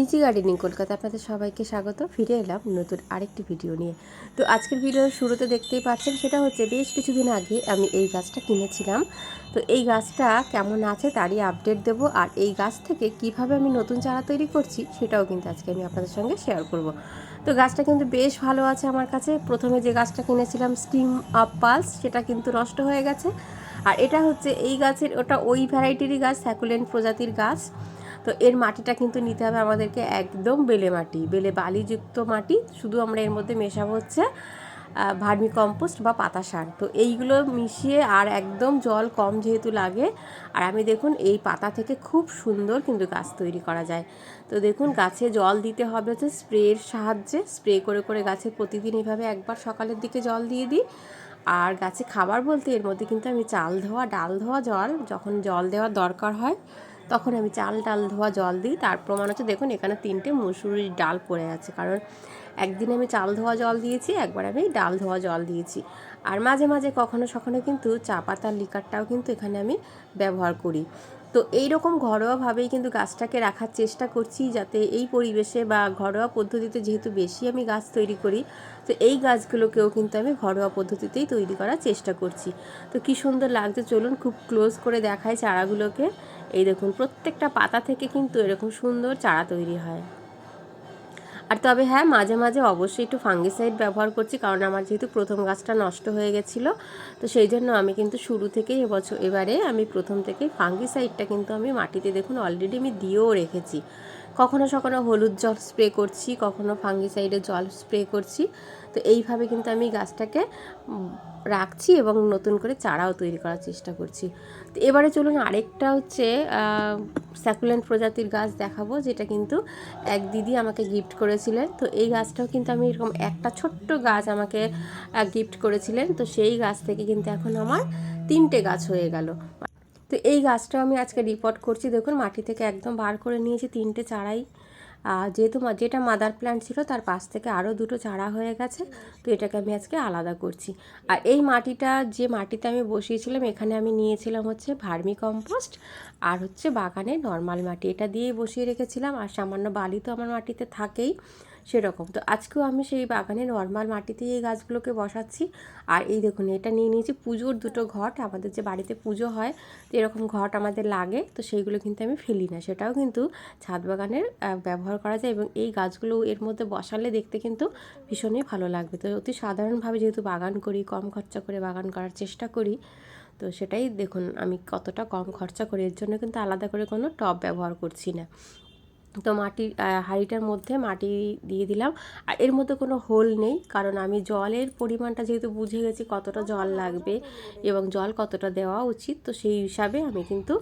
Easy gardening Kolkata আপনাদের সবাইকে স্বাগত। ফিরে এলাম নতুন আরেকটি ভিডিও নিয়ে। তো আজকের ভিডিওর শুরুতে দেখতেই পাচ্ছেন, সেটা হচ্ছে বেশ কিছুদিন আগে আমি এই গাছটা কিনেছিলাম। তো এই গাছটা কেমন আছে তারই আপডেট দেব, আর এই গাছ থেকে কীভাবে আমি নতুন চারা তৈরি করছি সেটাও কিন্তু আজকে আমি আপনাদের সঙ্গে শেয়ার করব। তো গাছটা কিন্তু বেশ ভালো আছে আমার কাছে। প্রথমে যে গাছটা কিনেছিলাম স্টিম আপ পালস সেটা কিন্তু নষ্ট হয়ে গেছে। আর এটা হচ্ছে এই গাছের, ওটা ওই ভ্যারাইটিরই গাছ স্যাকুলেন্ট প্রজাতির গাছ। তো এর মাটিটা কিন্তু নিতে হবে আমাদেরকে একদম বেলে মাটি, বেলে বালিযুক্ত মাটি, শুধু আমরা এর মধ্যে মেশাবো হচ্ছে ভার্মি কম্পোস্ট বা পাতা সার। তো এইগুলো মিশিয়ে আর একদম জল কম যেহেতু লাগে, আর আমি দেখুন এই পাতা থেকে খুব সুন্দর কিন্তু গাছ তৈরি করা যায়। তো দেখুন গাছে জল দিতে হবে হচ্ছে স্প্রের সাহায্যে, স্প্রে করে করে গাছে প্রতিদিন এভাবে একবার সকালের দিকে জল দিয়ে দিই। আর গাছে খাবার বলতে এর মধ্যে কিন্তু আমি চাল ধোয়া, ডাল ধোয়া, জল, যখন জল দেওয়ার দরকার হয় তখন আমি চাল ডাল ধোয়া জল দিই। তার প্রমাণ হচ্ছে, দেখুন এখানে তিনটে মুসুরির ডাল পড়ে আছে। কারণ একদিন আমি চাল ধোয়া জল দিয়েছি, একবার আমি ডাল ধোয়া জল দিয়েছি। আর মাঝে মাঝে কখনো সখনো কিন্তু চা পাতার লিকারটাও কিন্তু এখানে আমি ব্যবহার করি। তো এই রকম ঘরোয়াভাবেই কিন্তু গাছটাকে রাখার চেষ্টা করছি যাতে এই পরিবেশে বা ঘরোয়া পদ্ধতিতে যেহেতু বেশি আমি গাছ তৈরি করি, তো এই গাছগুলোকেও কিন্তু আমি ঘরোয়া পদ্ধতিতেই তৈরি করার চেষ্টা করছি। তো কী সুন্দর লাগছে, চলুন খুব ক্লোজ করে দেখায় চারাগুলোকে। এই দেখুন, প্রত্যেকটা পাতা থেকে কিন্তু এরকম সুন্দর চারা তৈরি হয়। আর তবে হ্যাঁ মাঝে মাঝে অবশ্যই একটু ফাঙ্গিসাইড ব্যবহার করছি, কারণ আমার যেহেতু প্রথম গাছটা নষ্ট হয়ে গেছিল, তো সেই জন্য আমি কিন্তু শুরু থেকেই এবছর, এবারে আমি প্রথম থেকেই ফাঙ্গিসাইডটা কিন্তু আমি মাটিতে দেখুন অলরেডি আমি দিয়েও রেখেছি। কখনো সখনো হলুদ জল স্প্রে করছি, কখনো ফাঙ্গিসাইডের জল স্প্রে করছি। তো এইভাবে কিন্তু আমি গাছটাকে রাখছি এবং নতুন করে চারাও তৈরি করার চেষ্টা করছি। তো এবারে চলুন আরেকটা হচ্ছে স্যাকুলেন্ট প্রজাতির গাছ দেখাবো, যেটা কিন্তু এক দিদি আমাকে গিফট করেছিলেন। তো এই গাছটাও কিন্তু আমি এরকম একটা ছোট্ট গাছ আমাকে গিফট করেছিলেন। তো সেই গাছ থেকে কিন্তু এখন আমার তিনটে গাছ হয়ে গেল। তো এই গাছটাও আমি আজকে রিপোর্ট করছি। দেখুন, মাটি থেকে একদম বার করে নিয়েছি তিনটে চারাই। যেহেতু যেটা মাদার প্ল্যান্ট ছিল, তার পাশ থেকে আরও দুটো চারা হয়ে গেছে। তো এটাকে আমি আজকে আলাদা করছি। আর এই মাটিটা, যে মাটিতে আমি বসিয়েছিলাম, এখানে আমি নিয়েছিলাম হচ্ছে ভার্মি কম্পোস্ট আর হচ্ছে বাগানে নর্মাল মাটি। এটা দিয়েই বসিয়ে রেখেছিলাম। আর সামান্য বালি তো আমার মাটিতে থাকেই। সেরকম। তো আজকেও আমি সেই বাগানে নর্মাল মাটিতেই এই গাছগুলোকে বসাচ্ছি। আর এই দেখুন, এটা নিয়ে নিয়েছি পুজোর দুটো ঘট। আমাদের যে বাড়িতে পুজো হয়, তো এরকম ঘট আমাদের লাগে, তো সেইগুলো কিন্তু আমি ফেলি না। সেটাও কিন্তু ছাদ বাগানের ব্যবহার করা যায় এবং এই গাছগুলো এর মধ্যে বসালে দেখতে কিন্তু ভীষণই ভালো লাগবে। তো অতি সাধারণভাবে যেহেতু বাগান করি, কম খরচা করে বাগান করার চেষ্টা করি, তো সেটাই দেখুন আমি কতটা কম খরচা করি, এর জন্য কিন্তু আলাদা করে কোনো টব ব্যবহার করছি না। তো মাটির হাঁড়িটার মধ্যে মাটি দিয়ে দিলাম। আর এর মধ্যে কোনো হোল নেই, কারণ আমি জলের পরিমাণটা যেহেতু বুঝে গেছি কতটা জল লাগবে এবং জল কতটা দেওয়া উচিত, তো সেই হিসাবে আমি কিন্তু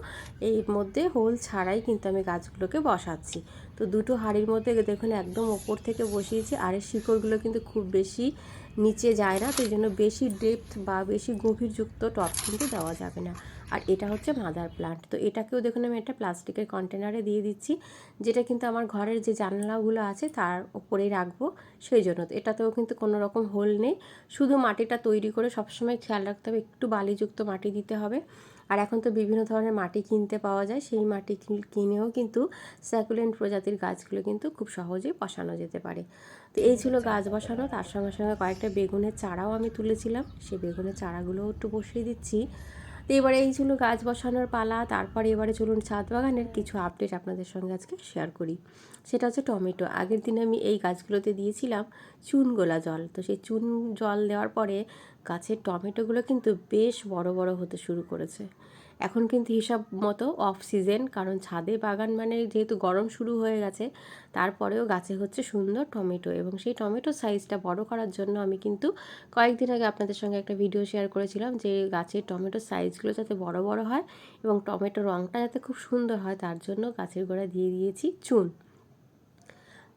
এর মধ্যে হোল ছাড়াই কিন্তু আমি গাছগুলোকে বসাচ্ছি। তো দুটো হাঁড়ির মধ্যে দেখুন একদম ওপর থেকে বসিয়েছি, আর এর শিকড়গুলো কিন্তু খুব বেশি নিচে যায় না, তো জন্য বেশি ডেপথ বা বেশি গভীরযুক্ত টপ কিন্তু দেওয়া যাবে না। আর এটা হচ্ছে মাদার প্লান্ট তো এটাকেও দেখুন আমি একটা প্লাস্টিকের কন্টেনারে দিয়ে দিচ্ছি যেটা কিন্তু আমার ঘরের যে জানলাগুলো আছে তার উপরেই রাখব সেই জন্য। এটাতেও কিন্তু কোনো রকম হোল নেই শুধু মাটিটা তৈরি করে সবসময় খেয়াল রাখতে হবে একটু বালিযুক্ত মাটি দিতে হবে। আর এখন তো বিভিন্ন ধরনের মাটি কিনতে পাওয়া যায় সেই মাটি কিনেও কিন্তু স্যাকুলেন্ট প্রজাতির গাছগুলো কিন্তু খুব সহজেই বসানো যেতে পারে। তো এই ছিল গাছ বসানো তার সঙ্গে সঙ্গে কয়েকটা বেগুনের চারাও আমি তুলেছিলাম সেই বেগুনের চারাগুলোও একটু বসিয়ে দিচ্ছি। তো এবারে এই ছিল গাছ বসানোর পালা, তারপরে এবারে চলুন ছাদ বাগানের কিছু আপডেট আপনাদের সঙ্গে আজকে শেয়ার করি। সেটা হচ্ছে টমেটো। আগের দিনে আমি এই গাছগুলোতে দিয়েছিলাম চুন গোলা জল। তো সেই চুন জল দেওয়ার পরে গাছের টমেটোগুলো কিন্তু বেশ বড় বড় হতে শুরু করেছে। এখন কিন্তু হিসাব মতো অফ সিজন কারণ ছাদে বাগান মানে যেহেতু গরম শুরু হয়ে গেছে, তারপরেও গাছে হচ্ছে সুন্দর টমেটো এবং সেই টমেটো সাইজটা বড় করার জন্য আমি কিন্তু কয়েকদিন আগে আপনাদের সঙ্গে একটা ভিডিও শেয়ার করেছিলাম যে গাছের টমেটো সাইজগুলো যাতে বড় বড় হয় এবং টমেটো রঙটা যাতে খুব সুন্দর হয়, তার জন্য গাছের গোড়ায় দিয়ে দিয়েছি চুন।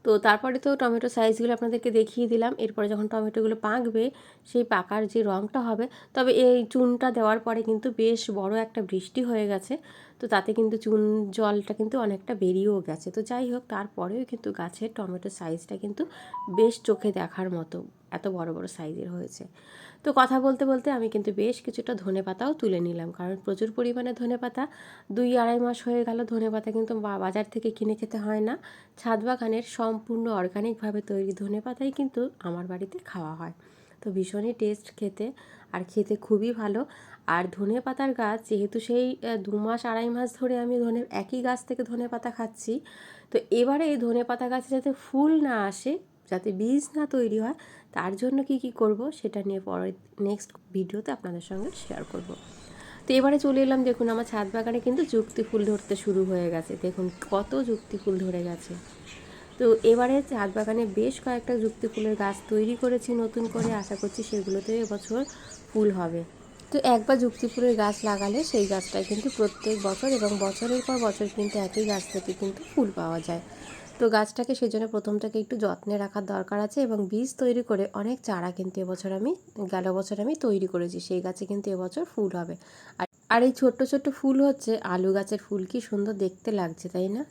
তো তারপরে তো টমেটো সাইজগুলো আপনাদেরকে দেখিয়ে দিলাম। এরপরে যখন টমেটোগুলো পাকবে, সেই পাকার যে রঙটা হবে, তবে এই চুনটা দেওয়ার পরে কিন্তু বেশ বড় একটা বৃষ্টি হয়ে গেছে। তো তাতে কিন্তু চুন জলটা কিন্তু অনেকটা বেরিয়েও গেছে। তো যাই হোক, তারপরেও কিন্তু গাছের টমেটো সাইজটা কিন্তু বেশ চোখে দেখার মতো, এত বড় বড় সাইজের হয়েছে। তো কথা বলতে বলতে আমি কিন্তু বেশ কিছুটা ধনে পাতাও তুলে নিলাম, কারণ প্রচুর পরিমাণে ধনে পাতা, দুই আড়াই মাস হয়ে গেল ধনে পাতা কিন্তু বাজার থেকে কিনে খেতে হয় না। ছাদ বাগানের সম্পূর্ণ অর্গানিকভাবে তৈরি ধনে পাতাই কিন্তু আমার বাড়িতে খাওয়া হয়। তো ভীষণই টেস্ট খেতে আর খেতে খুবই ভালো। আর ধনে পাতার গাছ, যেহেতু সেই দু মাস আড়াই মাস ধরে আমি ধনে, একই গাছ থেকে ধনে পাতা খাচ্ছি। তো এবারে এই ধনে পাতা গাছে যাতে ফুল না আসে, যাতে বীজ না তৈরি হয়, তার জন্য কি কি করব সেটা নিয়ে পরে নেক্সট ভিডিওতে আপনাদের সঙ্গে শেয়ার করব। তো এবারে চলে এলাম, দেখুন আমার ছাদ বাগানে কিন্তু যুক্তি ফুল ধরতে শুরু হয়ে গেছে। দেখুন কত যুক্তি ফুল ধরে গেছে। তো এবারে ছাদ বাগানে বেশ কয়েকটা যুক্তি ফুলের গাছ তৈরি করেছি, নতুন করে আশা করছি সেগুলোতে এবছর ফুল হবে। তো একবার যুক্তি ফুলের গাছ লাগালে সেই গাছটায় কিন্তু প্রত্যেক বছর এবং বছরের পর বছর কিন্তু একই গাছ থেকে কিন্তু ফুল পাওয়া যায়। তো গাছটাকে সেজন্য প্রথম থেকে একটু যত্নে রাখার দরকার আছে এবং বীজ তৈরি করে অনেক চারা কিন্তু এবছর আমি, গেল বছর আমি তৈরি করেছি, সেই গাছে কিন্তু এবছর ফুল হবে। আর এই ছোট্ট ছোট্ট ফুল হচ্ছে, আলু গাছের ফুল কি সুন্দর দেখতে লাগছে, তাই না?